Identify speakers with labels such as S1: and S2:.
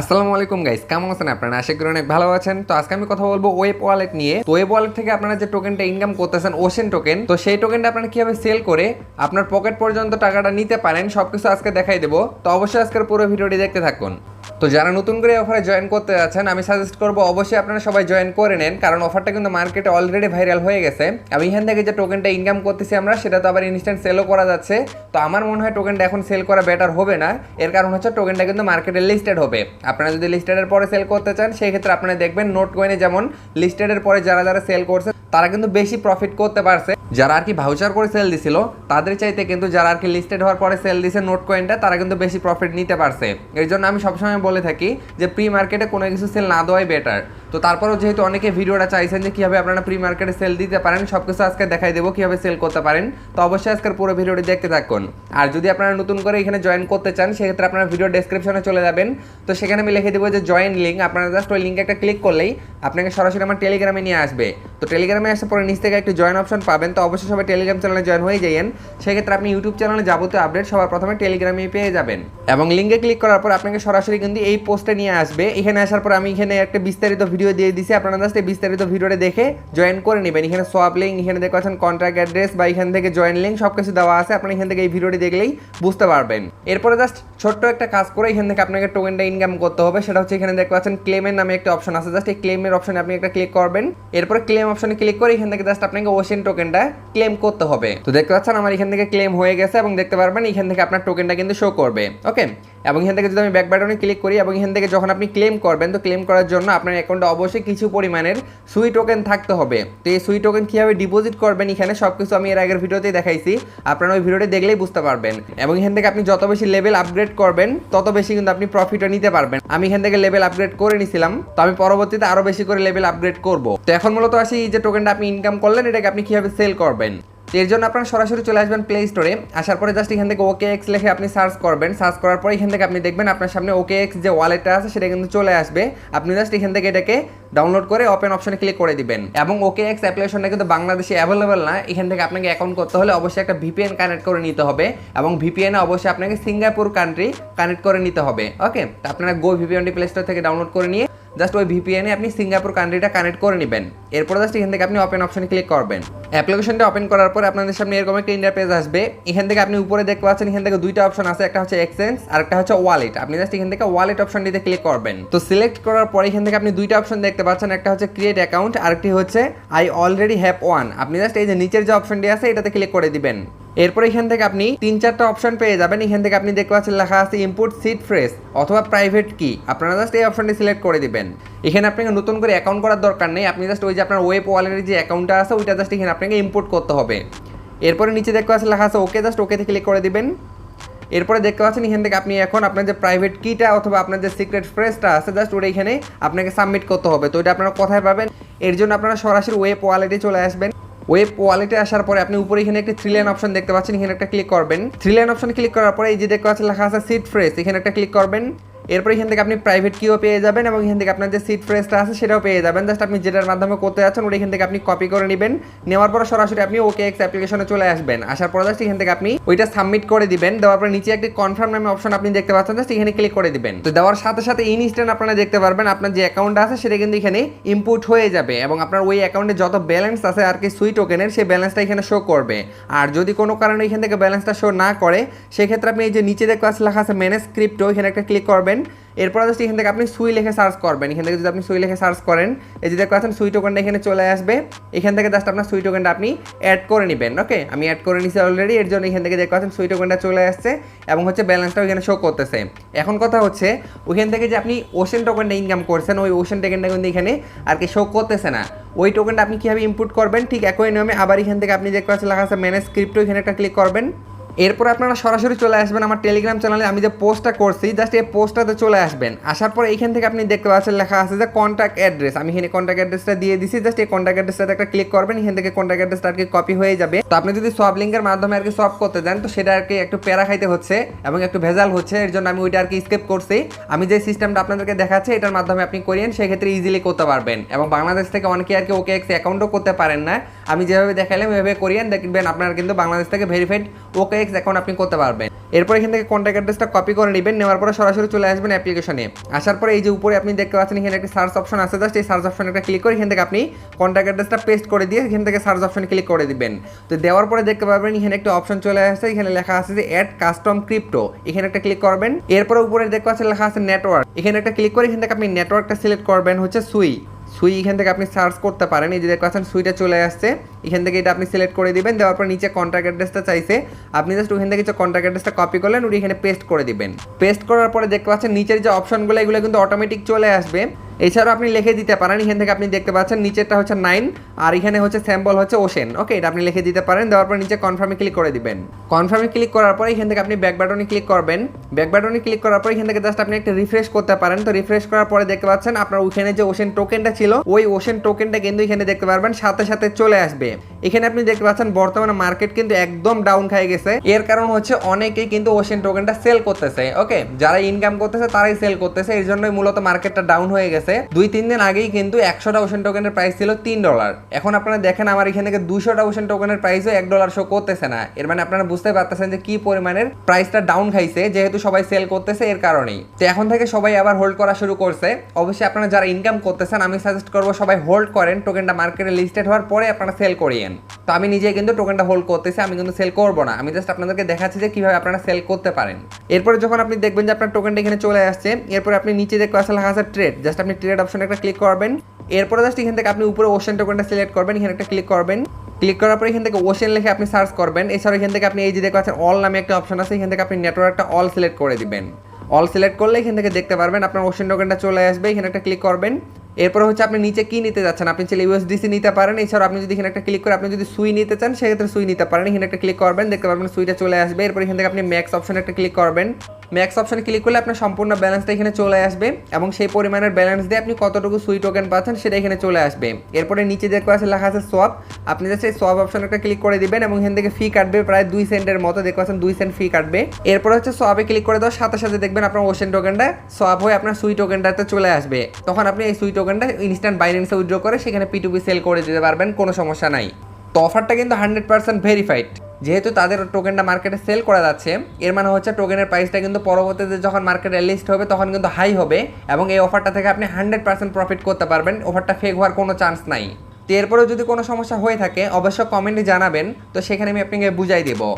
S1: আসসালামু আলাইকুম গাইস কেমন আছেন আপনারা? আশা করি অনেক ভালো আছেন। তো আজকে আমি কথা বলব ওয়েব ওয়ালেট নিয়ে। তো ওয়েব ওয়ালেট থেকে আপনারা যে টোকেনটা ইনকাম করতেছেন ওশেন টোকেন তো সেই টোকেনটা আপনারা কীভাবে সেল করে আপনার পকেট পর্যন্ত টাকাটা নিতে পারেন, সবকিছু আজকে দেখাই দেবো। তো অবশ্যই আজকের পুরো ভিডিওটি দেখতে থাকুন। তো যারা নতুন করে অফারে জয়েন করতে যাচ্ছেন, আমি সাজেস্ট করব অবশ্যই আপনারা সবাই জয়েন করে নেন, কারণ অফারটা কিন্তু মার্কেটে অলরেডি ভাইরাল হয়ে গেছে। আমি এখান থেকে যে টোকেনটা ইনকাম করতেছি আমরা, সেটা তো আবার ইনস্ট্যান্ট সেলও করা যাচ্ছে। তো আমার মনে হয় টোকেনটা এখন সেল করা বেটার হবে না। এর কারণ হচ্ছে টোকেনটা কিন্তু মার্কেটে লিস্টেড হবে। আপনারা যদি লিস্টেডের পরে সেল করতে চান, সেই ক্ষেত্রে আপনারা দেখবেন নোট কয়েনে যেমন লিস্টেডের পরে যারা যারা সেল করছে, তারা কিন্তু বেশি প্রফিট করতে পারছে। যারা আর কি ভাউচার করে সেল দিছিল, তাদের চাইতে কিন্তু যারা আর কি লিস্টেড হওয়ার পরে সেল দিছে নোট কয়েনটা তারা কিন্তু বেশি প্রফিট নিতে পারছে। এর জন্য আমি সবসময় বলে থাকি যে প্রি মার্কেটে কোনো কিছু সেল না দেওয়াই বেটার তো তারপরেও যেহেতু অনেকে ভিডিওটা চাইছেন যে কীভাবে আপনারা প্রি মার্কেটে সেল দিতে পারেন সব কিছু আজকে দেখাই দেবো কীভাবে সেল করতে পারেন। তো অবশ্যই আজকের পুরো ভিডিওটি দেখতে থাকুন। আর যদি আপনারা নতুন করে এখানে জয়েন করতে চান, সেক্ষেত্রে আপনারা ভিডিও ডেসক্রিপশনে চলে যাবেন। তো সেখানে আমি লিখে দেবো যে জয়েন লিঙ্ক আপনারা জাস্ট ওই লিঙ্কে একটা ক্লিক করলেই আপনাকে সরাসরি আমার টেলিগ্রামে নিয়ে আসবে। তো টেলিগ্রামে আসার পরে নিচ থেকে একটু জয়েন অপশন পাবেন। তো অবশ্যই সবাই টেলিগ্রাম চ্যানেলে জয়েন হয়ে যাইয়েন। সেক্ষেত্রে আপনি ইউটিউব চ্যানেলে যাবতীয় আপডেট সবার প্রথমে টেলিগ্রামে পেয়ে যাবেন। এবং লিঙ্কে ক্লিক করার পর আপনাকে সরাসরি কিন্তু এই পোস্টে নিয়ে আসবে। এখানে আসার পর আমি এখানে একটা বিস্তারিত ভিডিও দিয়ে দিছি। আপনারা জাস্ট এই বিস্তারিত ভিডিওটা দেখে জয়েন করে নেবেন। এখানে সোয়াপ লিঙ্ক এখানে দেখতে পাচ্ছেন কন্ট্রাক্ট অ্যাড্রেস বা এখান থেকে জয়েন লিঙ্ক সব কিছু দেওয়া আছে। আপনারা এখান থেকে এই ভিডিওটি দেখলেই বুঝতে পারবেন। এরপরে জাস্ট ছোট্ট একটা কাজ করে এখান থেকে আপনাকে টোকেনটা ইনকাম করতে হবে। সেটা হচ্ছে এখানে দেখতে পাচ্ছেন ক্লেমের নামে একটা অপশন আছে। জাস্ট এই ক্লেমের অপশনে আপনি একটা ক্লিক করবেন। এরপরে ক্লেম অপশনে ক্লিক করে এখান থেকে জাস্ট আপনাকে ওশেন টোকেনটা ক্লেম করতে হবে। তো দেখতে পাচ্ছেন আমার এখান থেকে ক্লেম হয়ে গেছে এবং দেখতে পারবেন এখান থেকে আপনার টোকেনটা কিন্তু শো করবে। ওকে এবং এখান থেকে যদি আমি ব্যাক বাটনে ক্লিক করি এবং এখান থেকে যখন আপনি ক্লেম করবেন, তো ক্লেম করার জন্য আপনার অ্যাকাউন্টে অবশ্যই কিছু পরিমাণের সুই টোকেন থাকতে হবে। তো এই সুই টোকেন কীভাবে ডিপোজিট করবেন এখানে সব কিছু আমি এর আগের ভিডিওতেই দেখাইছি। আপনারা ওই ভিডিওটি দেখলেই বুঝতে পারবেন। এবং এখান থেকে আপনি যত বেশি লেভেল আপগ্রেড করবেন, তত বেশি কিন্তু আপনি প্রফিটও নিতে পারবেন। আমি এখান থেকে লেভেল আপগ্রেড করে নিছিলাম, তো আমি পরবর্তীতে আরও বেশি করে লেভেল আপগ্রেড করব। তো এখন মূলত আসি যে টোকেনটা আপনি ইনকাম করলেন, এটাকে আপনি কীভাবে সেল করবেন? তো এর জন্য আপনারা সরাসরি চলে আসবেন প্লে স্টোরে আসার পরে জাস্ট এখান থেকে ওকে এক্স লিখে আপনি সার্চ করবেন। সার্চ করার পরে এখান থেকে আপনি দেখবেন আপনার সামনে ওকে এক্স যে ওয়ালেটটা আছে, সেটা কিন্তু চলে আসবে। আপনি জাস্ট এখান থেকে এটাকে ডাউনলোড করে ওপেন অপশনে ক্লিক করে দিবেন। এবং ওকে এক্স অ্যাপ্লিকেশনটা কিন্তু বাংলাদেশে অ্যাভেলেবেল না। এখান থেকে আপনাকে অ্যাকাউন্ট করতে হলে অবশ্যই একটা ভিপিএন কানেক্ট করে নিতে হবে। এবং ভিপিএনে অবশ্যই আপনাকে সিঙ্গাপুর কান্ট্রি কানেক্ট করে নিতে হবে। ওকে আপনারা গো ভিপিএনটি প্লে স্টোর থেকে ডাউনলোড করে নিয়ে জাস্ট ওই ভিপিএনে আপনি সিঙ্গাপুর কান্ট্রিটা কানেক্ট করে নেবেন। এরপর জাস্ট এখান থেকে আপনি ওপেন অপশনে ক্লিক করবেন। অ্যাপ্লিকেশনটা ওপেন করার পর আপনাদের সামনে এরকম একটা ইন্টারপেজ আসবে। এখান থেকে আপনি উপরে দেখতে পাচ্ছেন, এখান থেকে দুইটা অপশন আছে, একটা হচ্ছে এক্সচেঞ্জ আর একটা হচ্ছে ওয়ালেট আপনি জাস্ট এখান থেকে ওয়ালেট অপশনটিতে ক্লিক করবেন। তো সিলেক্ট করার পর এখান থেকে আপনি দুইটা অপশন দেখতে পাচ্ছেন, একটা হচ্ছে ক্রিয়েট অ্যাকাউন্ট আরেকটি হচ্ছে আই অলরেডি হ্যাভ ওয়ান আপনি জাস্ট এই যে নিচের যে অপশনটি আছে, এটাতে ক্লিক করে দিবেন। এরপর এখান থেকে আপনি তিন চারটা অপশন পেয়ে যাবেন। এখান থেকে আপনি দেখতে পাচ্ছেন লেখা আছে ইনপুট সিট ফ্রেশ অথবা প্রাইভেট কি আপনারা জাস্ট এই অপশনটি সিলেক্ট করে দিবেন। এখানে আপনাকে নতুন করে অ্যাকাউন্ট করার দরকার নেই। আপনি জাস্ট ওই যে আপনার ওয়েব ওয়ালেটের যে অ্যাকাউন্টটা আছে, ওইটা জাস্ট এখানে আপনাকে ইম্পোর্ট করতে হবে। এরপরে নিচে দেখতে পাচ্ছেন লেখা আছে ওকে জাস্ট ওকেতে ক্লিক করে দিবেন। এরপরে দেখতে পাচ্ছেন এখান থেকে আপনি এখন আপনার যে প্রাইভেট কিটা অথবা আপনার যে সিক্রেট ফ্রেসটা আছে জাস্ট ওটা এখানে আপনাকে সাবমিট করতে হবে। তো এটা আপনারা কোথায় পাবেন? এর জন্য আপনারা সরাসরি ওয়েব ওয়ালেটে চলে আসবেন। ওয়েব ওয়ালেটে আসার পরে আপনি উপরে এখানে একটি থ্রি লাইন অপশন দেখতে পাচ্ছেন। এখানে একটা ক্লিক করবেন। থ্রি লাইন অপশন ক্লিক করার পরে এই যে দেখতে পাচ্ছেন, লেখা আছে সিট ফ্রেস এখানে একটা ক্লিক করবেন। এরপর এখান থেকে আপনি প্রাইভেট কিও পেয়ে যাবেন এবং এখান থেকে আপনার যে সিট ফ্রেসটা আছে সেটাও পেয়ে যাবেন। জাস্ট আপনি যেটার মাধ্যমে করতে যাচ্ছেন, ওটা এখান থেকে আপনি কপি করে নেবেন। নেওয়ার পর সরাসরি আপনি ওকে এক্স অ্যাপ্লিকেশনে চলে আসবেন। আসার পর জাস্ট এখান থেকে আপনি ওইটা সাবমিট করে দিবেন। দেওয়ার পর নিচে একটি কনফার্ম নামে অপশন আপনি দেখতে পাচ্ছেন। জাস্ট এখানে ক্লিক করে দিবেন। তো দেওয়ার সাথে সাথে ইনস্ট্যান্ট আপনারা দেখতে পারবেন, আপনার যে অ্যাকাউন্ট আছে সেটা কিন্তু এখানে ইনপুট হয়ে যাবে এবং আপনার ওই অ্যাকাউন্টে যত ব্যালেন্স আছে আর কি সুই টোকেনের সেই ব্যালেন্সটা এখানে শো করবে। আর যদি কোনো কারণে এখান থেকে ব্যালেন্সটা শো না করে, সেক্ষেত্রে আপনি এই যে নিচে দেখতে লেখা আছে ম্যানেজ ক্রিপ্টো এখানে একটা ক্লিক করবেন। এরপর জাস্ট এখান থেকে আপনি সুই লিখে সার্চ করবেন। এখান থেকে যদি আপনি সুই লিখে সার্চ করেন, এই যে দেখতে পাচ্ছেন, সুই টোকেনটা এখানে চলে আসবে। এখান থেকে জাস্ট আপনার সুই টোকেনটা আপনি অ্যাড করে নেবেন ওকে আমি অ্যাড করে নিছি অলরেডি এর জন্য এখান থেকে দেখতে পাচ্ছেন, সুই টোকেনটা চলে আসছে এবং হচ্ছে ব্যালেন্সটাও এখানে শো করতেছে। এখন কথা হচ্ছে, ওইখান থেকে যে আপনি ওশেন টোকেনটা ইনকাম করছেন, ওই ওশেন টোকেনটা কিন্তু এখানে আর কি শো করতেছে না। ওই টোকেনটা আপনি কীভাবে ইনপুট করবেন, ঠিক একই নিয়মে আবার এখান থেকে আপনি দেখতে পাচ্ছেন, লেখা আছে ম্যানেজ ক্রিপ্টো এখানে একটা ক্লিক করবেন। এরপর আপনারা সরাসরি চলে আসবেন আমার টেলিগ্রাম চ্যানেলে আমি যে পোস্টটা করছি জাস্ট এই পোস্টটাতে চলে আসবেন। আসার পর এইখান থেকে আপনি দেখতে পাচ্ছেন লেখা আছে যে কন্ট্যাক্ট অ্যাড্রেস আমি এখানে কন্ট্যাক্ট অ্যাড্রেসটা দিয়ে দিছি জাস্ট এই কন্ট্যাক্ট অ্যাড্রেসটাতে একটা ক্লিক করবেন, এখান থেকে কন্ট্যাক্ট অ্যাড্রেসটা আর কি কপি হয়ে যাবে। তো আপনি যদি সব লিঙ্কের মাধ্যমে আর কি সব করতে দেন তো সেটা আর কি একটু প্যারা খাইতে হচ্ছে এবং একটু ভেজাল হচ্ছে, এর জন্য আমি ওইটা আর কি স্কেপ করছি। আমি যে সিস্টেমটা আপনাদেরকে দেখাচ্ছি, এটার মাধ্যমে আপনি করিয়েন, সেক্ষেত্রে ইজিলি করতে পারবেন। এবং বাংলাদেশ থেকে অনেকে আর কি ওকে এক্স অ্যাকাউন্টও করতে পারেন না। আমি যেভাবে দেখালাম ওইভাবে করিয়েন দেখবেন আপনার কিন্তু বাংলাদেশ থেকে ভেরিফাইড ওকে এক্স অ্যাকাউন্ট আপনি করতে পারবেন। এরপর এখান থেকে কন্ট্যাক্ট অ্যাড্রেসটা কপি করে নেবেন, নেওয়ার পরে সরাসরি চলে আসবেন অ্যাপ্লিকেশনে আসার পরে এই যে উপরে আপনি দেখতে পাচ্ছেন, এখানে একটা সার্চ অপশন আছে জাস্ট এই সার্চ অপশনে একটা ক্লিক করে এখান থেকে আপনি কন্ট্যাক্ট অ্যাড্রেসটা পেস্ট করে দিয়ে এখান থেকে সার্চ অপশন ক্লিক করে দিবেন। তো দেওয়ার পরে দেখতে পাবেন, এখানে একটা অপশন চলে আসছে, এখানে লেখা আছে যে অ্যাড কাস্টম ক্রিপ্টো এখানে একটা ক্লিক করবেন, এরপরে উপরে দেখতে পাচ্ছেন লেখা আছে নেটওয়ার্ক এখানে একটা ক্লিক করে এখান থেকে আপনি নেটওয়ার্কটা সিলেক্ট করবেন, হচ্ছে সুই সুই এখান থেকে আপনি সার্চ করতে পারেন, এই যে দেখতে পাচ্ছেন, সুইটা চলে আসছে। এখান থেকে এটা আপনি সিলেক্ট করে দিবেন, দেওয়ার পর নিচে কন্ট্রাক্ট অ্যাড্রেসটা চাইছে। আপনি জাস্ট ওখান থেকে কিছু কন্ট্যাক্ট অ্যাড্রেসটা কপি করলেন ওটি এখানে পেস্ট করে দিবেন। পেস্ট করার পরে দেখতে পাচ্ছেন, নিচের যে অপশনগুলো এগুলো কিন্তু অটোমেটিক চলে আসবে। এছাড়াও আপনি লিখে দিতে পারেন, এখান থেকে আপনি দেখতে পাচ্ছেন নিচেরটা হচ্ছে নাইন আর এখানে হচ্ছে স্যাম্বল হচ্ছে ওশেন ওকে এটা আপনি লিখে দিতে পারেন, দেওয়ার পর নিচে কনফার্মে ক্লিক করে দিবেন। কনফার্মে ক্লিক করার পর এখান থেকে আপনি ব্যাক বাটনে ক্লিক করবেন। ব্যাক বাটনে ক্লিক করার পর এখান থেকে জাস্ট আপনি একটা রিফ্রেশ করতে পারেন। তো রিফ্রেশ করার পরে দেখতে পাচ্ছেন আপনার ওখানে যে ওশেন টোকেনটা ছিল, ওই ওশেন টোকেনটা কিন্তু এখানে দেখতে পারবেন, সাথে সাথে চলে আসবে। এখানে আপনি দেখতে পাচ্ছেন বর্তমানে মার্কেট কিন্তু একদম ডাউন খাই গেছে। এর কারণ হচ্ছে অনেকেই কিন্তু ওশেন টোকেনটা সেল করতেছে ওকে যারা ইনকাম করতেছে, তারাই সেল করতেছে, এই জন্যই মূলত মার্কেটটা ডাউন হয়ে গেছে। দুই, তিন দিন আগেই কিন্তু একশোটা ওশেন টোকেনের প্রাইস ছিল তিন ডলার এখন আপনারা দেখেন আমার এখান থেকে দুশোটা ওশেন টোকেনের প্রাইসও এক ডলার শো করতেছে না। এর মানে আপনারা বুঝতে পারতেছেন যে কি পরিমাণের প্রাইসটা ডাউন খাইছে, যেহেতু সবাই সেল করতেছে, এর কারণেই। তো এখন থেকে সবাই আবার হোল্ড করা শুরু করছে। অবশ্যই আপনারা যারা ইনকাম করতেছেন, আমি সাজেস্ট করব সবাই হোল্ড করেন টোকেনটা মার্কেটে লিস্টেড হওয়ার পরে আপনারা সেল করিয়েন। তো আমি নিজে কিন্তু টোকেনটা হোল্ড করতেছি, আমি কিন্তু সেল করব না। আমি জাস্ট আপনাদেরকে দেখাচ্ছি যে কীভাবে আপনারা সেল করতে পারেন। এরপরে যখন আপনি দেখবেন যে আপনার টোকেনটা এখানে চলে আসছে, এরপরে আপনি নিচে দেখতে আসলে লেখা আছে ট্রেড জাস্ট আপনি ট্রেড অপশনে একটা ক্লিক করবেন। এরপরে জাস্ট এখান থেকে আপনি উপরে ওশেন টোকেনটা সিলেক্ট করবেন, এখানে একটা ক্লিক করবেন। ক্লিক করার পর এখান থেকে ওশেন লিখে আপনি সার্চ করবেন। এছাড়া এখান থেকে আপনি এই যে দেখতে পাচ্ছেন অল নামে একটা অপশন আছে, এখান থেকে আপনি নেটওয়ার্কটা অল সিলেক্ট করে দিবেন। অল সিলেক্ট করলে এখান থেকে দেখতে পারবেন আপনার ওশেন টোকেনটা চলে আসবে, এখানে একটা ক্লিক করবেন। এরপর হচ্ছে আপনি নিচে কি নিতে যাচ্ছেন? আপনি চাইলে ইউএসডিসি নিতে পারেন। এছাড়াও আপনি যদি এখানে একটা ক্লিক করে আপনি যদি সুই নিতে চান, সেক্ষেত্রে সুই নিতে পারেন। এখানে একটা ক্লিক করবেন, দেখতে পারবেন সুইটা চলে আসবে। এরপর এখান থেকে আপনি ম্যাক্স অপশনে একটা ক্লিক করবেন। ম্যাক্স অপশনে ক্লিক করলে আপনার সম্পূর্ণ ব্যালেন্সটা এখানে চলে আসবে এবং সেই পরিমাণের ব্যালেন্স দিয়ে আপনি কতটুকু সুই টোকেন পাচ্ছেন সেটা এখানে চলে আসবে। এরপরে নিচে দেখতে আছে লেখা আছে সোয়াপ আপনি জাস্ট এই সোয়াপ অপশনে একটা ক্লিক করে দিবেন এবং এখান থেকে ফি কাটবে প্রায় দুই সেন্টের মতো। দেখতে পাচ্ছেন দুই সেন্ট ফি কাটবে। এরপরে হচ্ছে সোয়াপে ক্লিক করে দেওয়ার সাথে সাথে দেখবেন আপনার ওশেন টোকেনটা সোয়াপ হয়ে আপনার সুই টোকেনটাতে চলে আসবে। তখন আপনি এই সুই টোকেনটা ইনস্ট্যান্ট বাইন্যান্সে উইথড্র করে সেখানে পিটুপি সেল করে দিতে পারবেন, কোনো সমস্যা নাই। তো অফারটা কিন্তু হান্ড্রেড পার্সেন্ট ভেরিফাইড যেহেতু তাদের টোকেনটা মার্কেটে সেল করা যাচ্ছে, এর মানে হচ্ছে টোকেনের প্রাইসটা কিন্তু পরবর্তীতে যখন মার্কেটে লিস্ট হবে, তখন কিন্তু হাই হবে এবং এই অফারটা থেকে আপনি হান্ড্রেড পার্সেন্ট প্রফিট করতে পারবেন। অফারটা ফেক হওয়ার কোনো চান্স নাই। তো এরপরেও যদি কোনো সমস্যা হয়ে থাকে অবশ্য কমেন্টে জানাবেন। তো সেখানে আমি আপনাকে বুঝাই দেবো।